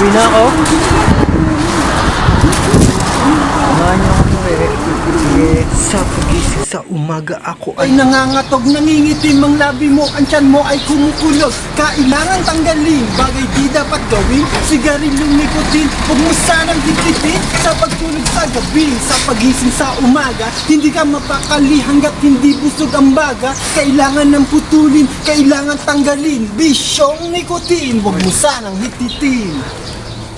Uwi na ako. Samahan niyo ako eh. Sige. Sa pagising sa umaga ako ay ay nangangatog, nangingitim ang labi mo, ang tiyan mo ay kumukulog. Kailangan tanggalin, bagay di dapat gawin. Sigarilyong nikotin, huwag mo sanang hipitin. Sa pagtulog sa gabi, sa pagising sa umaga, hindi ka mapakali hanggat hindi busog ang baga. Kailangan ng putulin, kailangan tanggalin. Bisyong nikotin, huwag mo sanang hititin.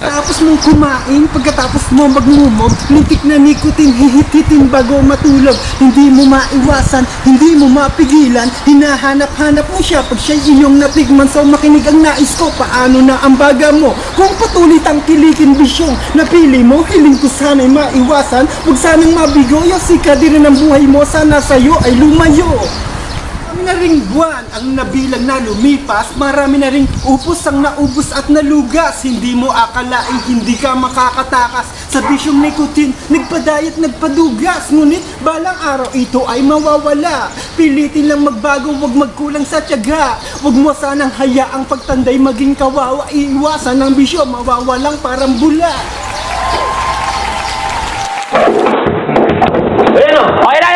Tapos mong kumain, pagkatapos mo magmumog, lintik na nikotin, hihititin bago matulog. Hindi mo maiwasan, hindi mo mapigilan, hinahanap-hanap mo siya pag siya iyong natigman. So makinig ang nais ko, paano na ang baga mo? Kung patuloy tangkilikin bisyong napili mo, hiling ko sana'y maiwasan. Huwag sanang mabigo, yosika di rin ang buhay mo, sana sa'yo ay lumayo. Marami na ring buwan ang nabilang na lumipas. Marami na ring upos ang naubos at nalugas. Hindi mo akalain hindi ka makakatakas. Sa bisyong nikotin, nagpadayat, nagpadugas. Ngunit balang araw ito ay mawawala. Pilitin lang magbago, wag magkulang sa tiyaga. Wag mo sanang hayaang pagtanday maging kawawa. Iiwasan ang bisyo, mawawalang parang bula. Ayan o. Okay na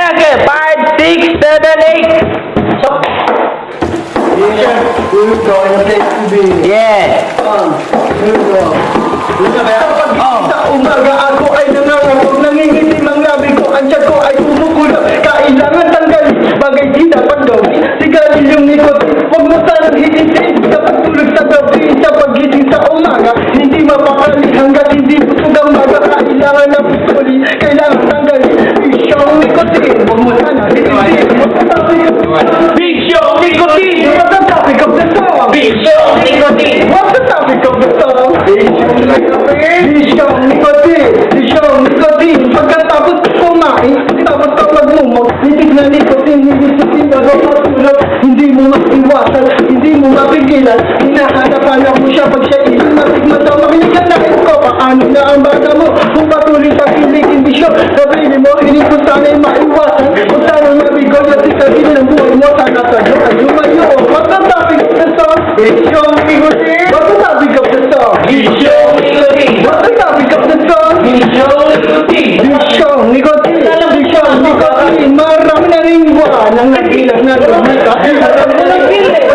paano na ang bata mo, kung patuloy sa kiligin bisyo, sabihin mo, hindi ko sana'y maiwasan, kung sana mabigo, at isabihin ng buhay mo, sana sa'yo ay lumayo, the topic of the song? Bisyong nikotin. What's the topic of the song? Bisyong nikotin. Bisyong, nikotin, bisyong, nikotin, marami na rin buwan ang nagilang na lumikas. Marami na nagpili.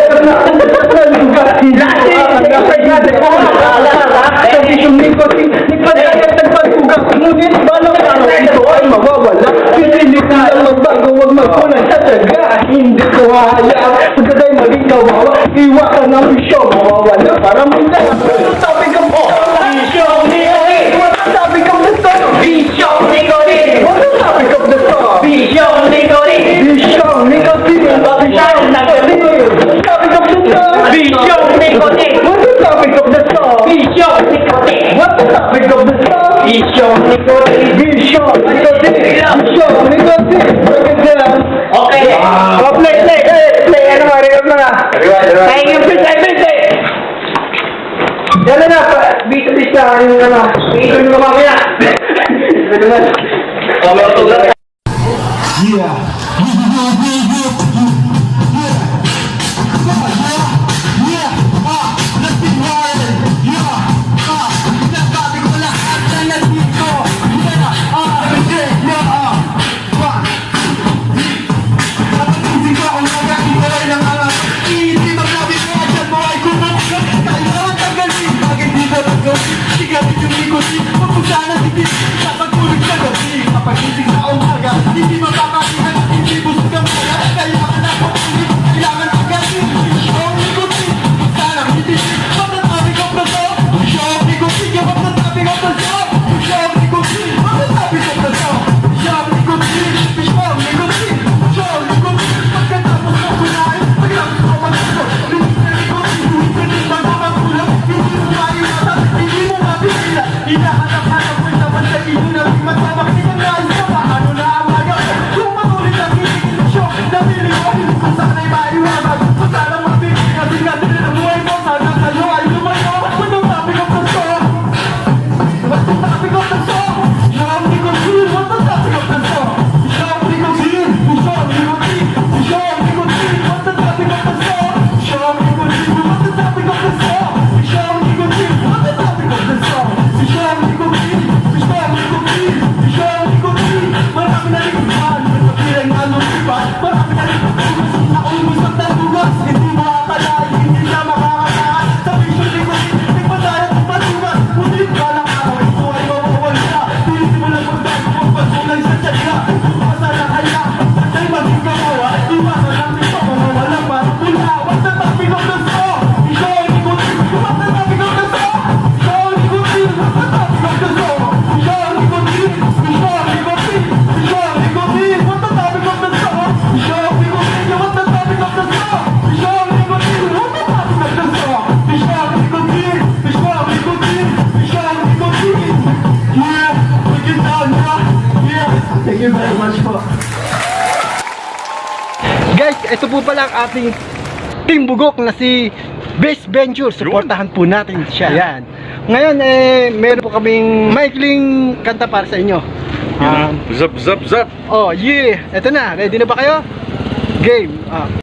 Hindi ko hahayaan, pagkatay maging kawawa, iwasan ang bisyong, mawawala para mula. Sabi ka po, Bisyong nikotin. sabi ka po sa Bisyong nikotin. What's the topic of the song? Bisyong nikotin. Bisyong nikotin. Bisyong nikotin. Topic of the song. Bisyong nikotin. What's the topic of the song? Bisyong nikotin. What's the topic of the song? Bisyong nikotin. Bisyong nikotin. Bisyong nikotin. Maganda. Oh, play, play, play, play. Ano nga, record mo na. Thank you, Prince. Prince. Yan na na, beat to beat na. Ano na, ito yung mamaya. Oh, may autograph. Hindi you very much po. Guys, ito po pala ang ating Team Bugok na si Best Venture. Supportahan po natin siya. Yan. Ngayon, eh, meron po kaming maikling kanta para sa inyo. Um, Zap, zap, zap. Oh, yeah. Ito na. Ready na ba kayo? Game. Ah.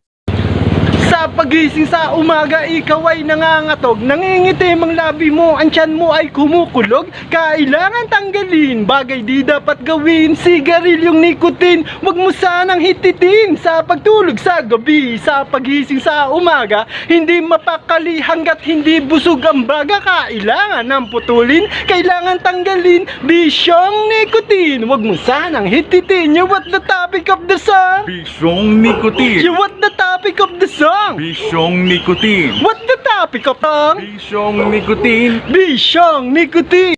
Sa pagising sa umaga, ikaw ay nangangatog. Nangingitim ang labi mo, ang tiyan mo ay kumukulog. Kailangan tanggalin, bagay di dapat gawin. Sigarilyong nikotin, wag mo sanang hititin. Sa pagtulog sa gabi, sa pagising sa umaga Hindi mapakali hanggat hindi busog ang baga. Kailangan ng putulin, kailangan tanggalin. Bisyong nikotin, wag mo sanang hititin. You what the topic of the song? Bisyong nikotin. You what the topic of the song? Bisyong nikotin. What the topic of song? Bisyong nikotin. Bisyong nikotin!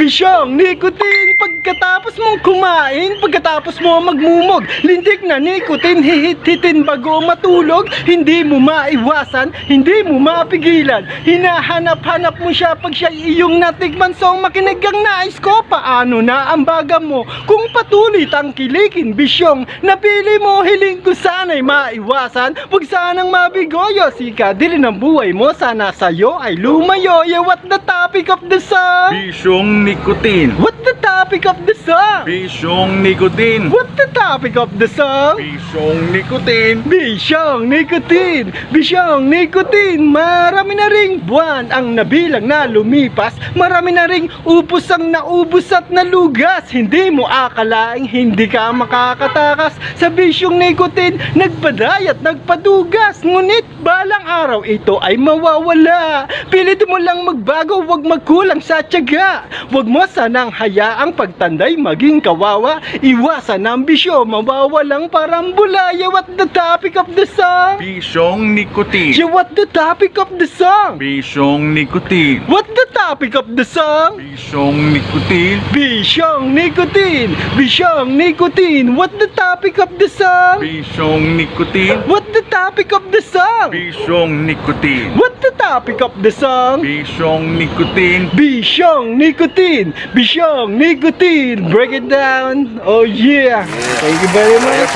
Bisyong nikotin! Pagkatapos mong kumain, pagkatapos mo magmumog, lintik na nikotin, hihit-hitin bago matulog, hindi mo maiwasan, hindi mo mapigilan. Hinahanap-hanap mo siya pag siya iyong natikman, so makinig ang nais ko, paano na ang baga mo? Kung patuloy tangkilikin, bisyong, napili mo, hiling ko sana'y maiwasan, wag sanang mabigoyo, sika, dili ng buhay mo, sana sa'yo ay lumayo, yeah, what the topic of the song? Bisyong nikotin. What the topic of the song? Bisyong nikotin. What the topic of the song? Bisyong nikotin. Bisyong nikotin, bisyong nikotin Marami na ring buwan ang nabilang na lumipas Marami na ring upos ang naubos at nalugas Hindi mo akalaing hindi ka makakatakas Sa bisyong nikotin, nagpadayat, nagpadugas Ngunit balang araw ito ay mawawala Pilit mo lang magbago, wag magkulang sa tiyaga Wag mo sanang hayaang pagtanday maging kawawa Iwasan ang bisyo, mawawalang parang bulaya What the topic of the song? Bisyong nikotin. Yeah, what the topic of the song? Bisyong nikotin. What the topic of the song? Bisyong nikotin. Bisyong nicotine, bisyong nicotine. What the topic of the song? Bisyong nikotin. What the topic of the song? Bisyong nikotin. What the topic of the song? Bisyong nikotin. Bisyong nicotine, bisyong nicotine. Break it down. Oh yeah. Thank you very much.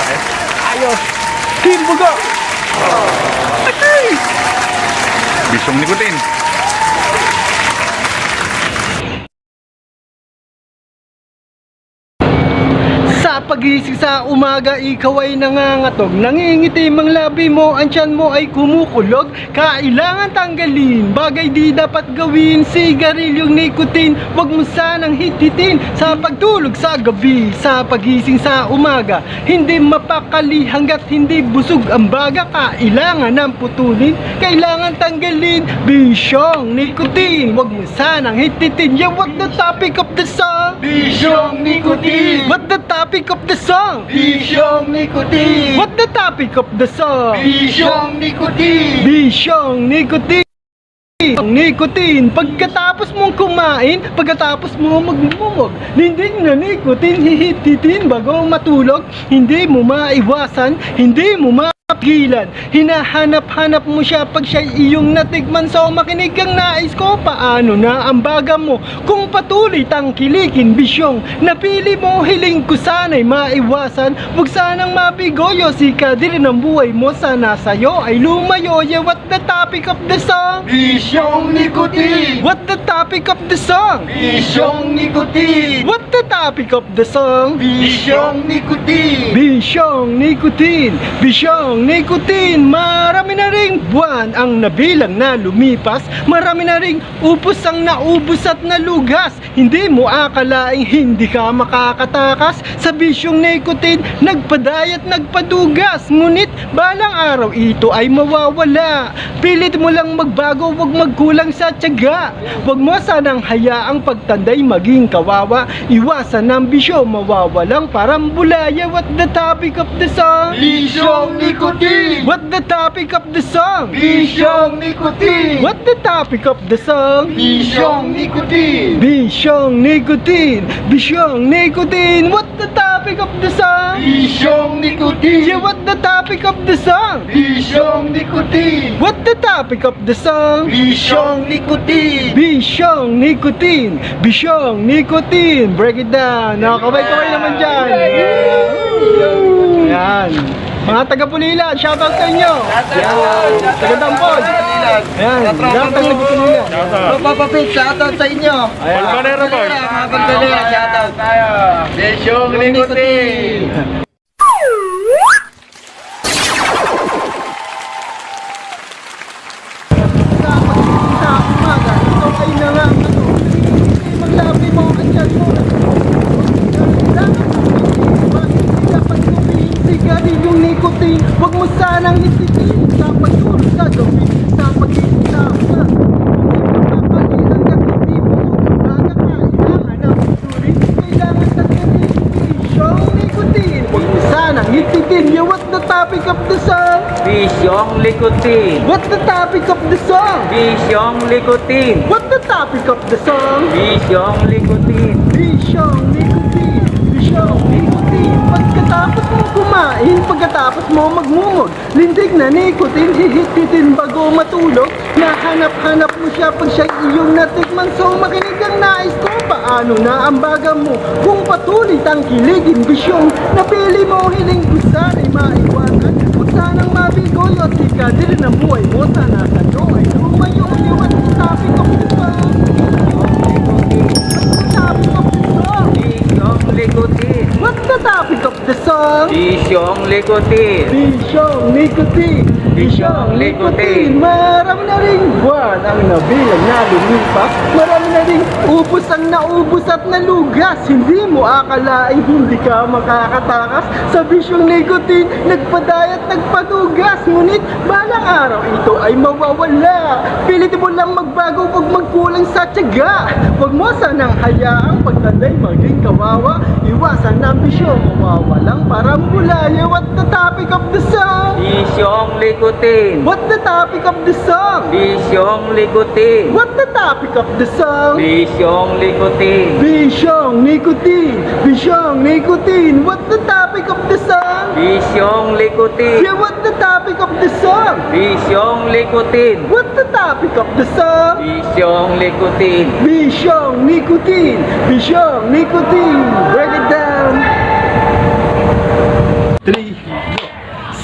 Ayos. Team Bugo. Okay. Bisyong Sa pagising sa umaga, ikaw ay nangangatog. Nangingitim ang labi mo, ang tiyan mo ay kumukulog. Kailangan tanggalin, bagay di dapat gawin. Sigarilyong nikotin, wag mo sanang hititin. Sa pagtulog sa gabi, sa pagising sa umaga Hindi mapakali hanggat hindi busog ang baga. Kailangan ng putulin, kailangan tanggalin. Bisyong nikotin, wag mo sanang hititin. Yeah, what the topic of the song? Bisyong nikotin! What the topic of the song? Bisyong nikotin! What the topic of the song? Bisyong nikotin! Bisyong nikotin. Nikotin, pagkatapos mong kumain, pagkatapos mo magmumog, hindi na nikotin, hihititin bago matulog, hindi mo maiwasan, hindi mo mapigilan, hinahanap-hanap mo siya pag siya iyong natikman, so makinig ang nais ko, paano na ang baga mo, kung patuloy tangkilikin bisyong, napili mo, hiling ko sana'y maiwasan, wag sanang mabigoyo, sika dili ng buhay mo, sana sa'yo ay lumayo, yeah, what the topic of the song? Bisyong nikotin! What the topic of the song? Bisyong nikotin! What the topic of the song? Bisyong nikotin! Bisyong nikotin, bisyong nikotin Marami na ring buwan ang nabilang na lumipas. Marami na ring upos ang naubos at nalugas. Hindi mo akalaing hindi ka makakatakas. Sa bisyong nikotin, nagpadayat, nagpadugas. Ngunit balang araw ito ay mawawala. Pilit mo lang magbago, wag magkulang sa tiyaga. Wag mo sanang hayaang pagtanday maging kawawa. Iwasan ang bisyo, mawawalang parang bulaya What the topic of the song? Bisyong nikotin! What the topic of the song? Bisyong nikotin! What the topic of the song? Bisyong nikotin! Bisyong nicotine, bisyong nicotine What the topic of the song? Bisyong nikotin! Yeah, what the topic of the song? Bisyong nikotin! What the topic of the song? Bisyong nikotin! Bisyong nicotine! Bisyong nicotine! Break it down! Nakakabay-kabay naman dyan! Ayan! Mga taga-Pulilan, shoutout sa inyo! Ayan! Taga-Dampol! Ayan! Lahat ng taga-Pulilan! Papapapit, shoutout sa inyo! Ayan! Balconero boy. Mga pagdalera, shoutout! Nangangato. Hindi maglabi mo ang tiyan mo. Dapat tumihin sigarilyong nicotine. Huwag mo sanang isitin sa pagtulog sa gabi. Sa pag-ibig sa Bisyong nicotine. Yeah, what's the topic of the song? Bisyong likutin. What's the topic of the song? Bisyong likutin. What's the topic of the song? Bisyong likutin. Bisyong nicotine, bisyong nicotine Pagkatapos mo kumain, pagkatapos mo magmumog Lindig na nicotine, hihititin bago matulog. Nahanap-hanap mo siya pag siya iyong natikman. So makinig ang nais ko, paano na ang baga mo. Kung patuloy tangkiligin, bisyong napili mo Hiling ko sana'y maiwanan Huwag sanang mabigoy o tika din ang buhay mo Sana sa'yo ay lumayo Iwan sa topic of the song What's the topic of the likutin. Topic of the song? Bisyong likutin. Bisyong nicotine Bisyong nicotine Marami na rin. Buwan ang nabilang na lumipas Marami na rin. Ubos ang naubos at nalugas. Hindi mo akalaing hindi ka makakatakas. Sa bisyong nicotine Nagpadayat, nagpadugas. Ngunit balang araw ito ay mawawala. Pilit mo lang magbago Huwag magkulang sa tiyaga Huwag mo sanang hayaang pagtanday maging kawawa Iwasan ang bisyo Mawawalang parang bulaya What the topic of the song? Bisyong likutin. What the topic of the song? Bisyong likutin. What the topic of the song? Bisyong likutin. Bisyong nicotine Bisyong nicotine What the topic of the? Bisyong likutin. Yeah, what the topic of the song? Bisyong likutin. What the topic of the song? Bisyong likutin. Bisyong nicotine Bisyong nicotine Break it down Three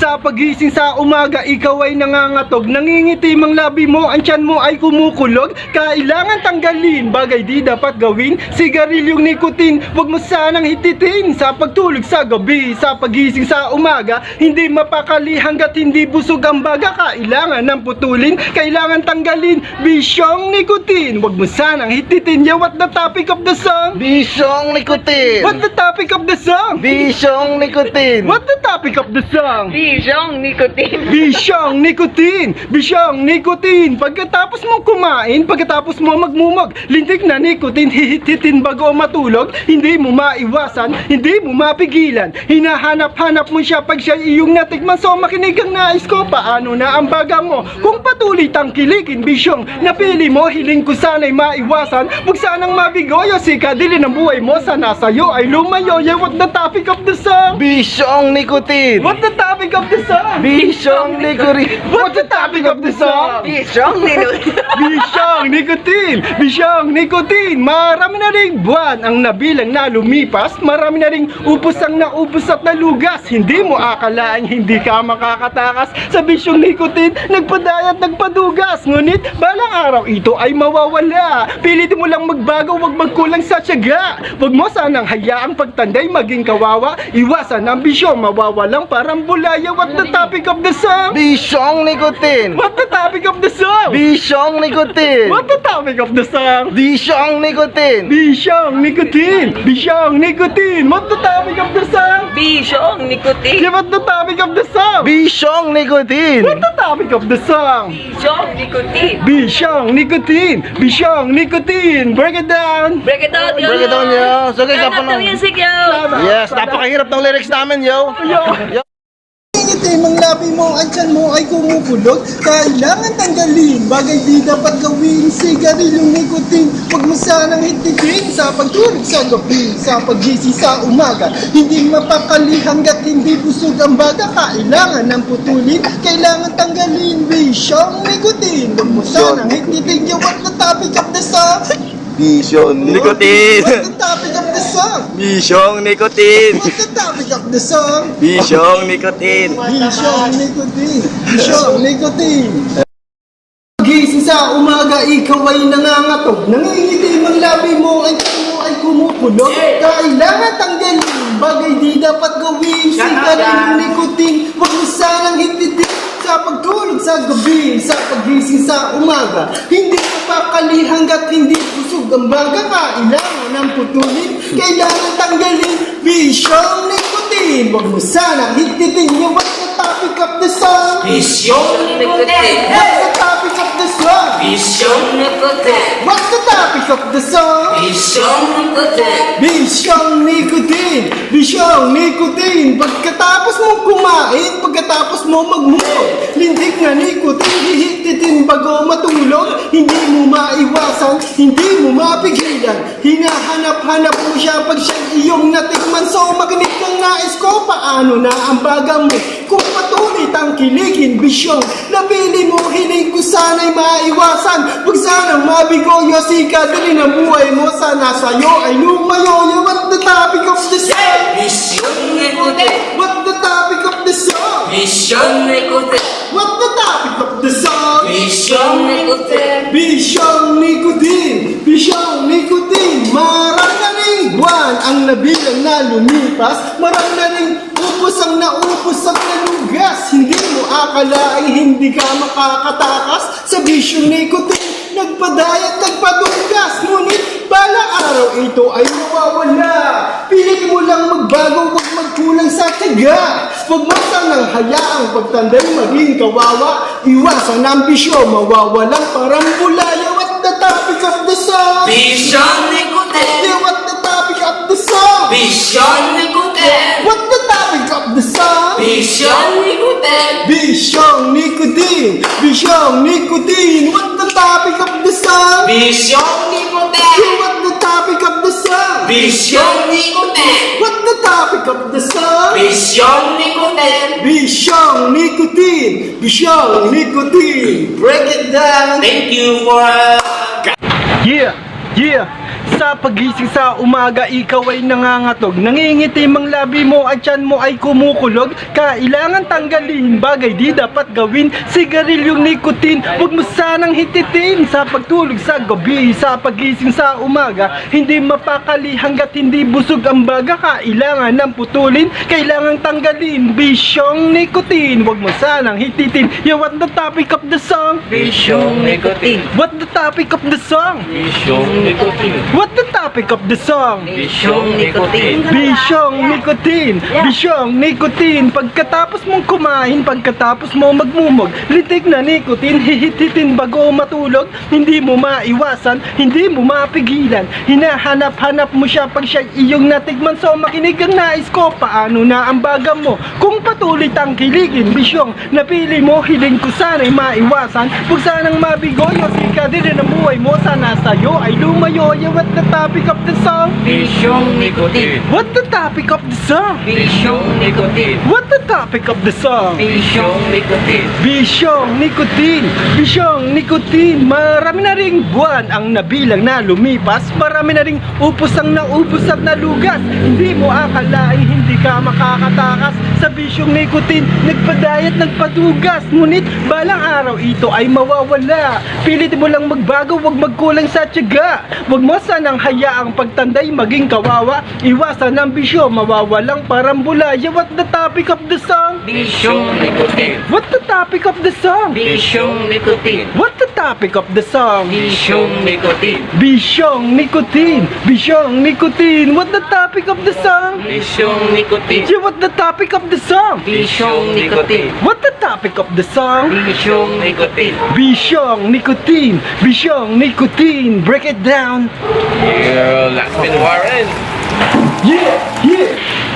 sa pagising sa umaga, ikaw ay nangangatog Nangingitim ang labi mo, ang tiyan mo ay kumukulog Kailangan tanggalin, bagay di dapat gawin Sigarilyong nikotin, wag mo sanang hititin Sa pagtulog sa gabi, sa pagising sa umaga Hindi mapakali hanggat hindi busog ang baga Kailangan ng putulin, kailangan tanggalin Bisyong nikotin, wag mo sanang hititin Yeah, what the topic of the song? Bisyong nikotin! What the topic of the song? Bisyong nikotin! What the topic of the song? Bisyong nicotine. Bisyong nicotine! Bisyong nicotine! Pagkatapos mo kumain, pagkatapos mo magmumog, lintik na nicotine, hihititin bago matulog, hindi mo maiwasan, hindi mo mapigilan. Hinahanap-hanap mo siya pag siya iyong natikman. So makinig ang nais ko, paano na ang baga mo? Kung patuloy tangkilikin, bisyong napili mo, hiling ko sana'y maiwasan, huwag sanang mabigoyo, sika dilin ang buhay mo, sana sa'yo ay lumayo. Yeah, what the topic of the song? Bisyong nikotin! What the topic of the song? Bisyong nikotin! What's the topic of the song? Bisyong nicotine. Bisyong nicotine! Bisyong nicotine! Marami na ring buwan ang nabilang na lumipas. Marami na ring upos ang naubos at nalugas. Hindi mo akalaing hindi ka makakatakas sa bisyong nicotine. Nagpadayat, nagpadugas. Ngunit balang araw ito ay mawawala. Pilit mo lang magbago, wag magkulang sa tiyaga. Wag mo sanang hayaang pagtanday maging kawawa. Iwasan ang bisyo, mawawalang parang bulaya. What the topic of the song? Bisyong nikotin! What the topic of the song? Bisyong nikotin! What the topic of the song? Bisyong nikotin! Bisyong nicotine! Bisyong nicotine! What the topic of the song? Bisyong nicotine. Yeah, what the topic of the song? Bisyong nikotin! What the topic of the song? Bisyong nicotine. Bisyong nicotine! Bisyong nicotine! Break it down! Break it down, yo. Break it down, yo. So, guys, Turn up the na- music, yo. Yes, napakahirap ng lyrics namin, yo! Yo! Itim ang labi mo, ang tiyan mo ay kumukulog Kailangan tanggalin. Bagay di dapat gawin. Sigarilyo nikotin. Huwag mo sanang hititin Sa pagtulog sa gabi Sa paggising sa umaga. Hindi mapakali hanggat hindi busog ang baga. Kailangan ng putulin. Kailangan tanggalin. Bisyong nikotin. Huwag mo sanang hititin You want the topic of the song Vision Nicotine. What's the topic of the song? Vision Nicotine. What's the topic of the song? Vision Nicotine. Bisyong nikotin Bisyong nikotin Gising sa umaga, ikaw ay nangangatog Nangingitim ang labi mo, ay mo ay kumukulog Kailangan tanggalin, bagay di dapat gawin Sigarin yung nikotin, huwag mo sanang hititin Sa pagtulog sa gabi, sa pagising sa umaga Hindi mapakali hanggat hindi busog ang baga Kailangan ng putulin, kailangan tanggalin Bisyong nikotin, huwag mo sanang hititin Yung what's the topic of the song? Bisyong nikotin. Of Bisyong nikotin. What's the topic of the song? Bisyong nikotin. Bisyong nikotin, bisyong nikotin Pagkatapos mo kumain, pagkatapos mo magmulog Lintik na nikotin, hihititin bago matulog Hindi mo maiwasan, hindi mo mapigilan Hinahanap-hanap mo siya pag siyang iyong natikman So makinig kang nais ko, paano na ang baga mo Kung patuloy tangkilikin, bisyong Napili mo, hiling ko sana'y maiwasan Huwag sanang mabigo, yosika Dali ng buhay mo, sana sa'yo ay lumayo You want the topic of the song? Bisyong nikotin. What the topic of the song? Bisyong nikotin. What the topic of the song? Bisyong nikotin. Bisyong nikotin, bisyong nikotin Marami na rin buwan ang nabilang na lumipas Marami na rin upos ang naupos ang nalugas Hindi mo akalaing hindi ka makakatakas Sa bisyong nikotin Nagpadayat, nagpadugas Ngunit balang araw ito ay mawawala Pilit mo lang magbago, huwag magkulang sa tiga Huwag mo sanang hayaang pagtanday maging kawawa Iwasan ang bisyo, mawawalang parang bulaya What the topic of the song? Bisyong nikotin. Yeah, what the topic of the song? Bisyong nikotin. The song? Bisyong nikotin. Bisyong nicotine, bisyong nicotine What the topic of the song? Bisyong nikotin. Yeah, what the topic of the song? Bisyong nikotin. What the topic of the song? Bisyong nikotin. Bisyong nicotine, bisyong nicotine Break it down Thank you for uh, Yeah, yeah sa pagising sa umaga, ikaw ay nangangatog Nangingitim ang labi mo at tiyan mo ay kumukulog Kailangan tanggalin, bagay di dapat gawin Sigarilyong nikotin, huwag mo sanang hititin Sa pagtulog sa gabi, sa pagising sa umaga Hindi mapakali hanggat hindi busog ang baga Kailangan ng putulin, kailangan tanggalin Bisyong nikotin, huwag mo sanang hititin You want the topic of the song? Bisyong nikotin. What the topic of the song? Bisyong nikotin. What the topic of the song? Bisyong nikotin. Bisyong nikotin, bisyong nikotin. Pagkatapos mong kumain, pagkatapos mo magmumog Litik na nikotin, hihititin bago matulog Hindi mo maiwasan, hindi mo mapigilan. Hinahanap-hanap mo siya pag siya iyong natigman So makinig ang nais ko, paano na ang baga mo? Kung patuloy tangkiligin, bisyong Napili mo, hiling ko sana'y maiwasan. Huwag sanang mabigo, yosika din ang buhay mo. Sana sa'yo ay lumayo You what the topic of the song? Bisyong nikotin. What the topic of the song? Bisyong nikotin. What the topic of the song? Bisyong nikotin. Bisyong nikotin, bisyong nikotin Marami na ring buwan ang nabilang na lumipas Marami na ring upos ang naubos at nalugas Hindi mo akalaing hindi ka makakatakas Sa bisyong nikotin, nagpadayat, nagpadugas Ngunit balang araw ito ay mawawala Pilit mo lang magbago, wag magkulang sa tiyaga Wag mo sanang hayaang pagtanday maging kawawa Iwasan ang bisyo, mawawalang parambula Yeah, what the topic of the song? Bisyong nikotin. What the topic of the song? Bisyong nikotin. What the topic of the song? Bisyong nikotin. Bisyong nicotine, bisyong nicotine. What the topic of the song? Bisyong nikotin. Yeah, what the topic of the song? Bisyong nikotin. What the topic of the song? Bisyong nikotin. Bisyong nicotine, bisyong nicotine. Break it down. Yeah, Lakmin Warren. Yeah, yeah.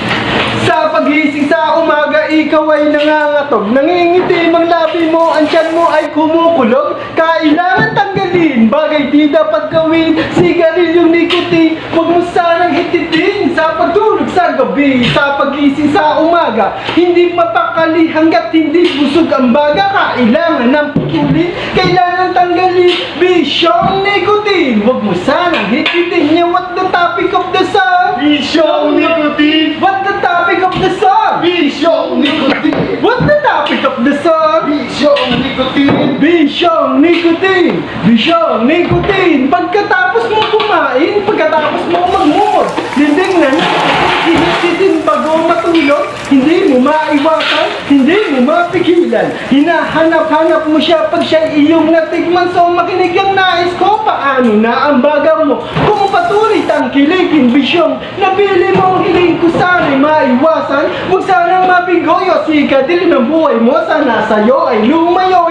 Sa pagising sa umaga, ikaw ay nangangatog. Nangingitim ang labi mo, ang tiyan mo ay kumukulog. Kailangan tanggalin Bagay di dapat gawin. Sigarilyong nicotine Huwag mo sanang hititin. Sa pagtulog sa gabi Sa pagising sa umaga Hindi mapakali hanggat hindi busog ang baga. Kailangan ng putulin Kailangan tanggalin. Bisyong nicotine Huwag mo sanang hititin Yan what the topic of the song Bisyong nicotine What the topic of the song Bisyong nicotine What the topic of the song Bisyong nicotine Bisyong nicotine Bisyong nicotine. Pagkatapos mo kumain Pagkatapos mo magmumod Dinding na na bago matulog Hindi mo maiwasan Hindi mo mapigilan. Hinahanap-hanap mo siya Pag siya iyong natigman So makinig ang nais ko Paano na ang baga mo? Kung patuloy tangkilikin Bisyong Nabili mo ang hiling ko Sana'y maiwasan. Huwag sanang mabinggoyo Sikadil ng buhay mo. Sana sa'yo ay lumayo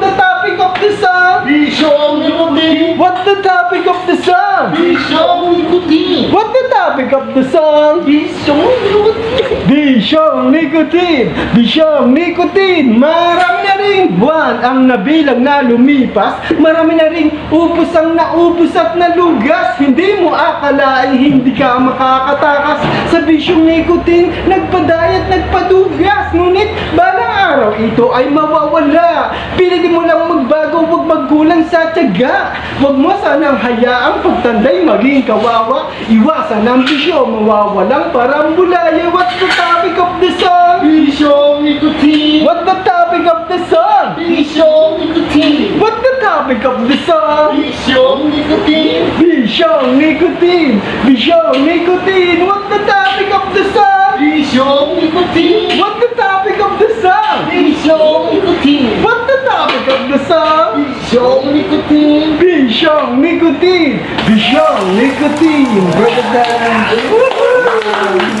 the topic of the song? Bisyong nicotine What the topic of the song? Bisyong nicotine What the topic of the song? Bisyong nicotine Bisyong nicotine Bisyong nicotine Marami na rin. Buwan ang nabilang na lumipas. Marami na rin. Upos ang naubos at nalugas. Hindi mo akalain hindi ka makakatakas. Sa bisyong nicotine Nagpadayat, nagpadugas. Ngunit balang araw ito ay mawawala. Pilitin mo lang magbago, huwag magkulang sa tiyaga. Huwag mo sanang hayaang pagtanday maging kawawa. Iwasan ang bisyo, mawawalang parambulaya What's the topic of the song? Bisyong nicotine What's the topic of the song? Bisyong nicotine What's the topic of the song? Bisyong nicotine Bisyong nicotine Bisyong nicotine What's the topic of the song? Bisyong nicotine What's the Bisyong nicotine What's the topic of the song? Bisyong nicotine Bisyong nicotine Bisyong nicotine Brother Dan